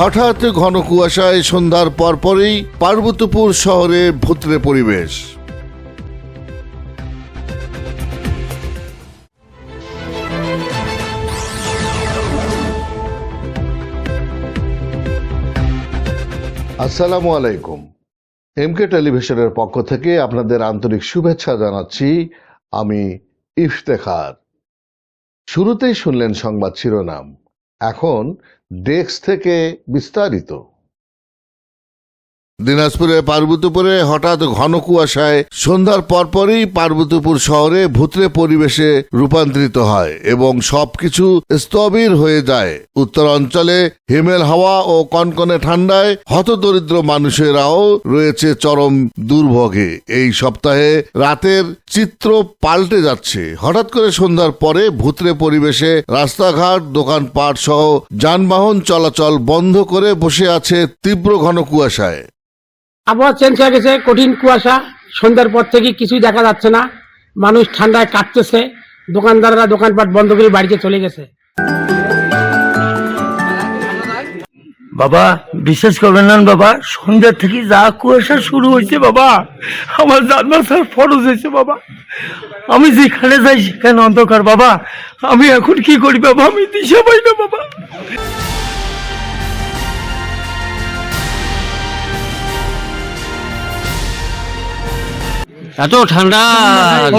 হঠাৎ ঘন কুয়াশায় সন্ধ্যার পরপরই পার্বতীপুর শহরে ভুতরে পরিবেশ। আসসালামু আলাইকুম। এমকে টেলিভিশনের পক্ষ থেকে আপনাদের আন্তরিক শুভেচ্ছা জানাচ্ছি আমি ইফতেখার। শুরুতেই শুনলেন সংবাদ শিরোনাম। এখন ডেস্ক থেকে বিস্তারিত। দিনাজপুরে পার্বতীপুরে হঠাৎ ঘন কুয়াশায় সন্ধ্যার পরপরই পার্বতীপুর শহরে ভূতরে পরিবেশে রূপান্তরিত হয় এবং সবকিছু স্থবির হয়ে যায়। উত্তর অঞ্চলে হিমেল হাওয়া ও কনকনে ঠান্ডায় হতদরিদ্র মানুষেরাও রয়েছে চরম দুর্ভোগে। এই সপ্তাহে রাতের চিত্র পাল্টে যাচ্ছে। হঠাৎ করে সন্ধ্যার পরে ভূতরে পরিবেশে রাস্তাঘাট, দোকানপাট সহ যানবাহন চলাচল বন্ধ করে বসে আছে তীব্র ঘন কুয়াশায়। আবহাওয়া চেঞ্জ হয়ে গেছে, কঠিন কুয়াশা, সন্ধ্যার পর থেকে কিছুই দেখা যাচ্ছে না। মানুষ ঠান্ডায় কাটতেছে দোকানদাররা দোকানপাট বন্ধ করে বাড়িতে চলে গেছে। বাবা, বিশ্বাস করবেন না বাবা, সন্ধ্যা থেকে যা কুয়াশা শুরু হয়েছে বাবা, আমার জানবার স্যার ফরজ হয়েছে বাবা। আমি যেখানে যাই সেখানে অন্ধকার বাবা, আমি এখন কি করি বাবা? আমি দিশা পাই না বাবা। এত ঠান্ডা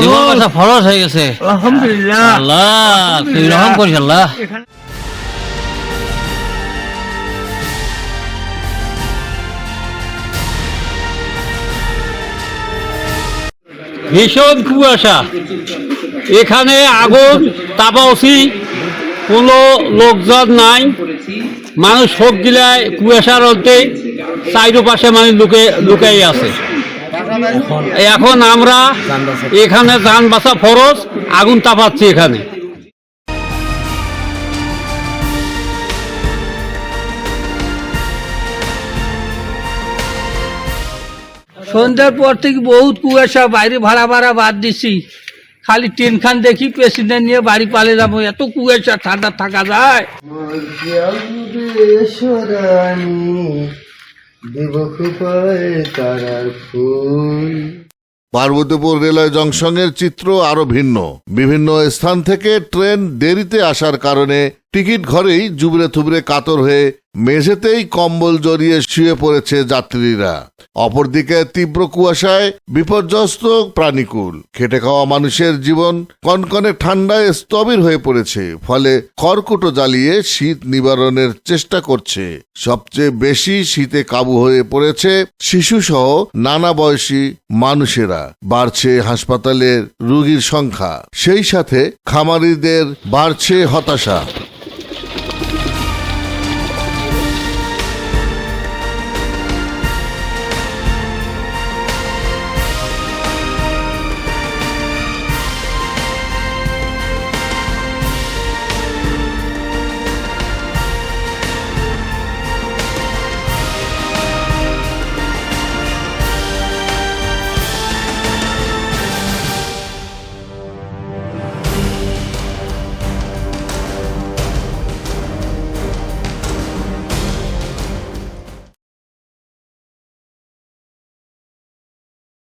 জীবন বাঁচা ফরজ হয়ে গেছে। আলহামদুলিল্লাহ। আল্লাহ তুই রহম করিস আল্লাহ। ভীষণ কুয়াশা এখানে আগুন তাপাওসি কোনো লোকজন নাই। মানুষ শোক গিলায় কুয়াশার অন্তে চাইরো পাশে মানে লুকে লুকাই আছে। এখন আমরা এখানে যান বাসা ফরজ আগুন তাপাচ্ছি এখানে। সন্ধ্যার পর থেকে বহুত কুয়াশা বাইরে ভাড়া ভাড়া বাদ দিছি। খালি ট্রেন খান দেখি প্রেসিডেন্ট নিয়ে বাড়ি পালে যাব এত কুয়াশা ঠান্ডা থাকা যায়। পার্বতীপুর রেলওয়ে জংশনের চিত্র আরও ভিন্ন। বিভিন্ন স্থান থেকে ট্রেন দেরিতে আসার কারণে টিকিট ঘরেই জুবড়ে থুবড়ে কাতর হয়ে মেঝেতেই কম্বল জড়িয়ে শুয়ে পড়েছে যাত্রীরা। অপরদিকে তীব্র কুয়াশায় বিপর্যস্ত প্রাণীকুল। খেটে খাওয়া মানুষের জীবন কনকনে ঠান্ডায় স্থবির হয়ে পড়েছে, ফলে খড়কুটো জ্বালিয়ে শীত নিবারণের চেষ্টা করছে। সবচেয়ে বেশি শীতে কাবু হয়ে পড়েছে শিশুসহ নানা বয়সী মানুষেরা। বাড়ছে হাসপাতালের রুগীর সংখ্যা। সেই সাথে খামারিদের বাড়ছে হতাশা।